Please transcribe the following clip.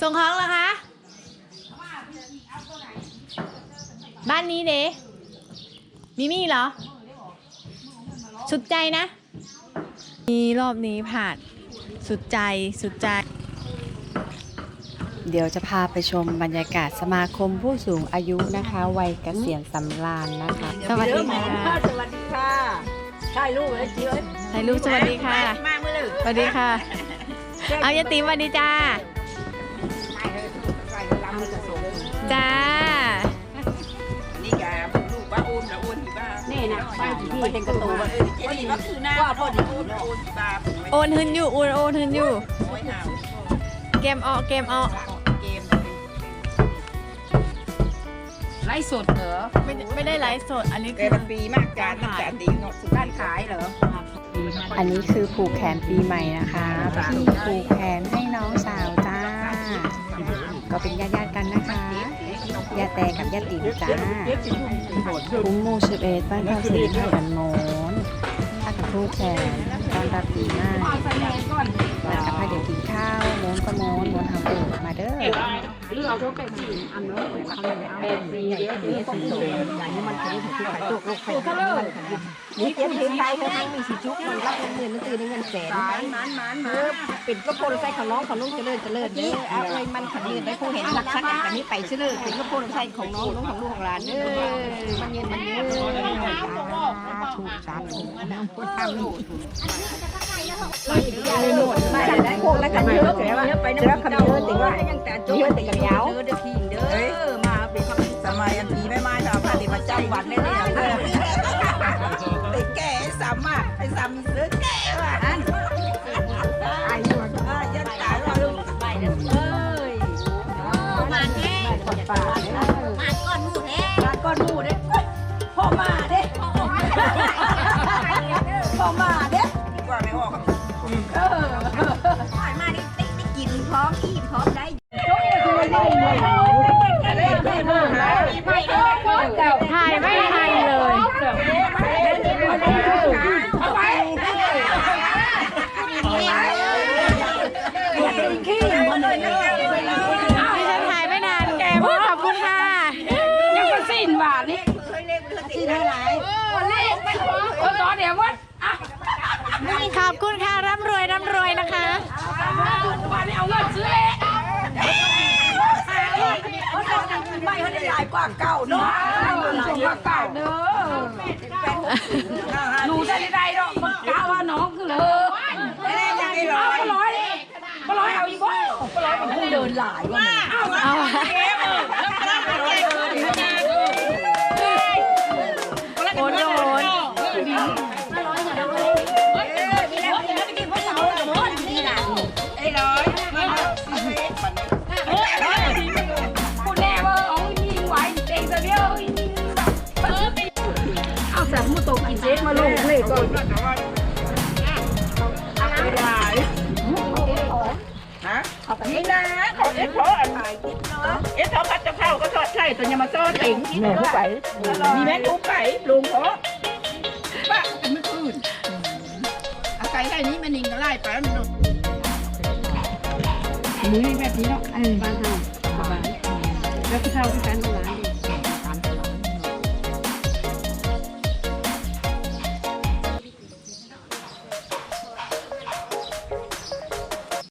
ส่งของเหรอคะ บ้านนี้เด้มิมี่เหรอ สุดใจนะนี่รอบนี้ผ่านสุดใจสุดใจ เดี๋ยวจะพาไปชมบรรยากาศสมาคมผู้สูงอายุนะคะ วัยเกษียณสำราญนะคะ สวัสดีค่ะ สวัสดีค่ะใช่ลูกเลยจีเอ้ยถ่ายรูปสวัสดีค่ะมาเมื่อเลยสวัสดีค่ะ เอายาติมสวัสดีจ้า จ้า นี่แกลูกว่าโอนละโอนที่บ้านนี่นะไปที่เป็นกระตูว่าเออเจนี่ก็คือหน้าว่าพอดีโอนละโอนที่บ้านโอนหืนอยู่โอนโอนหืนอยู่โอ้ยห่าวเกมออกเกมออกเกมไล่สดเหรอไม่ได้ไม่ได้ไลฟ์สดอันนี้แกคือมันปีมากการตั้งแต่ดีเนาะสุดด้านขายเหรออันนี้คือผูกแขนปีใหม่นะคะพี่ผูกแขนให้น้องสาวจ้า ก็เป็นญาติๆกันนะคะ ยาแต่กับยาติ๋วจ้าคุ้มหมูสิบเอ็ดบ้านข้าวสีผ้ากันโมนผ้ากับผูกแขนตอนรับปีมาใส่แมงก่อนแล้วก็พาเดี๋ยวกินข้าวโมนก็โมนโมนทำเองมาเด้อหรือเอาทุกไปสีอันนู้นเขาเลยเอาเป็นสีเยวเดี๋ยวต้งสูงอย่างนี้มันจะได้ถูกขายตกลงไปก็เลยนี่เตรียมเพลงไทยเขาทั้งมีสีจุกมันรับเงินนั่นตื่นเงินแสนมันมันมัน เป็นก็โพลใส่ของน้องของลุงเจริญเจริญเด้อเอาเลยมันขัดเงินได้ผู้เห็นหลักชักอันนี้ไปเชื่อเป็นก็โพลใส่ของน้องน้องของลูกของหลานเด้อมันเงินมันเงินถูกจ้าถูกมาจาได้โพลแล้วกันเยอะแต่ว่าไปน้ำคำเยอะแต่ว่าเยังแต่กแต่ยังยาวเด้อทีเด้อมาเป็นคำสมัยอันปีไม่มาจะเอาผ้าดิบมาจ้ำวัดเลยเนี่ยเออไอ้แก่ไอ้ซ้ำอะไอ้ซ้ำมีเสื้อแก่ว่ะ ครับเออมาได้ได้กินพร้อมอิ่มพร้อมได้ถ่ายไม่ทันเลยดิฉันถ่ายไม่นานแกพูดขอบคุณค่ะ ยังก็สิ้นบาทนี่ ที่ได้หลายเออตอนเดี๋ยววัด ขอบคุณค่ะร่ำรวยร่ำรวยนะคะวันนี้เอาเงินซื้อเองไม่เขาได้หลายกว่าเก่าเนาะส่งมาเก่าเด้อดูได้ได้ดอกมันกล้าว่าน้องคือเลยแน่ยังไงร้เอาอยไปร้อยดิไปร้อยเอาอีกบ่ไปร้อยมันเดินหลายว่ะเอาโก่อนไม่ได้ฮะนี่นะเขาเอ็ดเพราะอะไรเอ็ดเพราะพัดจะเข้าก็สอดใช่ตัวยังมาซ่อนเองแม่ทุกไปมีแม่ทุกไปลุงเพราป้าเป็นไม่คืนอาศัยแค่นี้มันนิงก็ไล่ไปแล้วมันมือแบบนี้เนาะเออบ้านเฮาบ้านแล้วก็เท่าที่กันร้าน